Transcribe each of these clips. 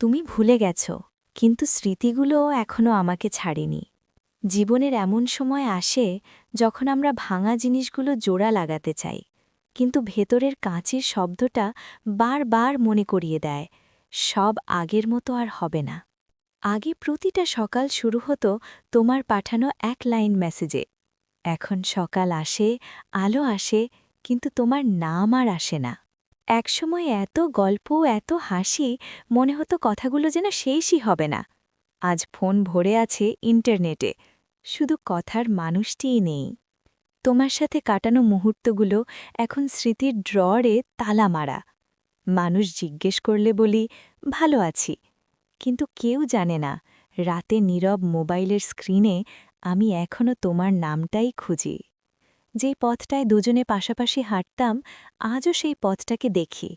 তুমি ভুলে গেছ, কিন্তু স্মৃতিগুলো এখনও আমাকে ছাড়েনি। জীবনের এমন সময় আসে যখন আমরা ভাঙা জিনিসগুলো জোড়া লাগাতে চাই, কিন্তু ভেতরের কাঁচের শব্দটা বারবার মনে করিয়ে দেয়, সব আগের মতো আর হবে না। আগে প্রতিটা সকাল শুরু হতো তোমার পাঠানো এক লাইন মেসেজে, এখন সকাল আসে, আলো আসে, কিন্তু তোমার নাম আর আসে না। একসময় এত গল্প, এত হাসি, মনে হতো কথাগুলো যেন শেষই হবে না। আজ ফোন ভরে আছে ইন্টারনেটে। শুধু কথার মানুষটিই নেই। তোমার সাথে কাটানো মুহূর্তগুলো এখন স্মৃতির ড্ররে তালা মারা। মানুষ জিজ্ঞেস করলে বলি, ভালো আছি। কিন্তু কেউ জানে না, রাতে নীরব মোবাইলের স্ক্রিনে আমি এখনও তোমার নামটাই খুঁজি। যেই পথটায় দুজনে পাশাপাশি হাঁটতাম, আজও সেই পথটাকে দেখি,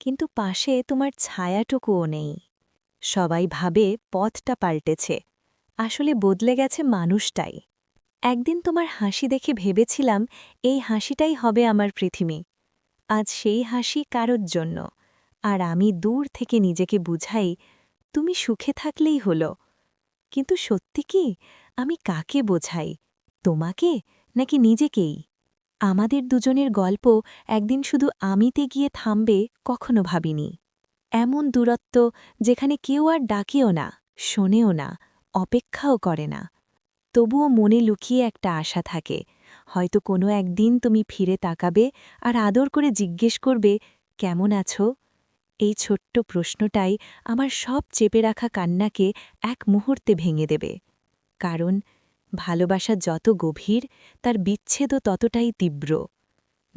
কিন্তু পাশে তোমার ছায়াটুকুও নেই। সবাই ভাবে পথটা পাল্টেছে, আসলে বদলে গেছে মানুষটাই। একদিন তোমার হাসি দেখে ভেবেছিলাম, এই হাসিটাই হবে আমার পৃথিবী। আজ সেই হাসি কারোর জন্য, আর আমি দূর থেকে নিজেকে বুঝাই, তুমি সুখে থাকলেই হলো। কিন্তু সত্যি কি? আমি কাকে বোঝাই? তোমাকে? নাকি নিজেকেই? আমাদের দুজনের গল্প একদিন শুধু আমিতে গিয়ে থামবে কখনো ভাবিনি। এমন দূরত্ব যেখানে কেউ আর ডাকেও না, শোনেও না, অপেক্ষাও করে না। তবুও মনে লুকিয়ে একটা আশা থাকে, হয়তো কোনো একদিন তুমি ফিরে তাকাবে আর আদর করে জিজ্ঞেস করবে, কেমন আছো? এই ছোট্ট প্রশ্নটাই আমার সব চেপে রাখা কান্নাকে এক মুহূর্তে ভেঙে দেবে। কারণ ভালোবাসা যত গভীর, তার বিচ্ছেদও ততটাই তীব্র।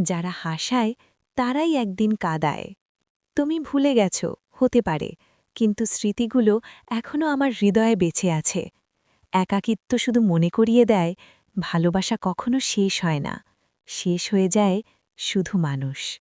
যারা হাসায়, তারাই একদিন কাদায়। তুমি ভুলে গেছ, হতে পারে, কিন্তু স্মৃতিগুলো এখনও আমার হৃদয়ে বেঁচে আছে। একাকিত্ব শুধু মনে করিয়ে দেয়, ভালোবাসা কখনো শেষ হয় না। শেষ হয়ে যায় শুধু মানুষ।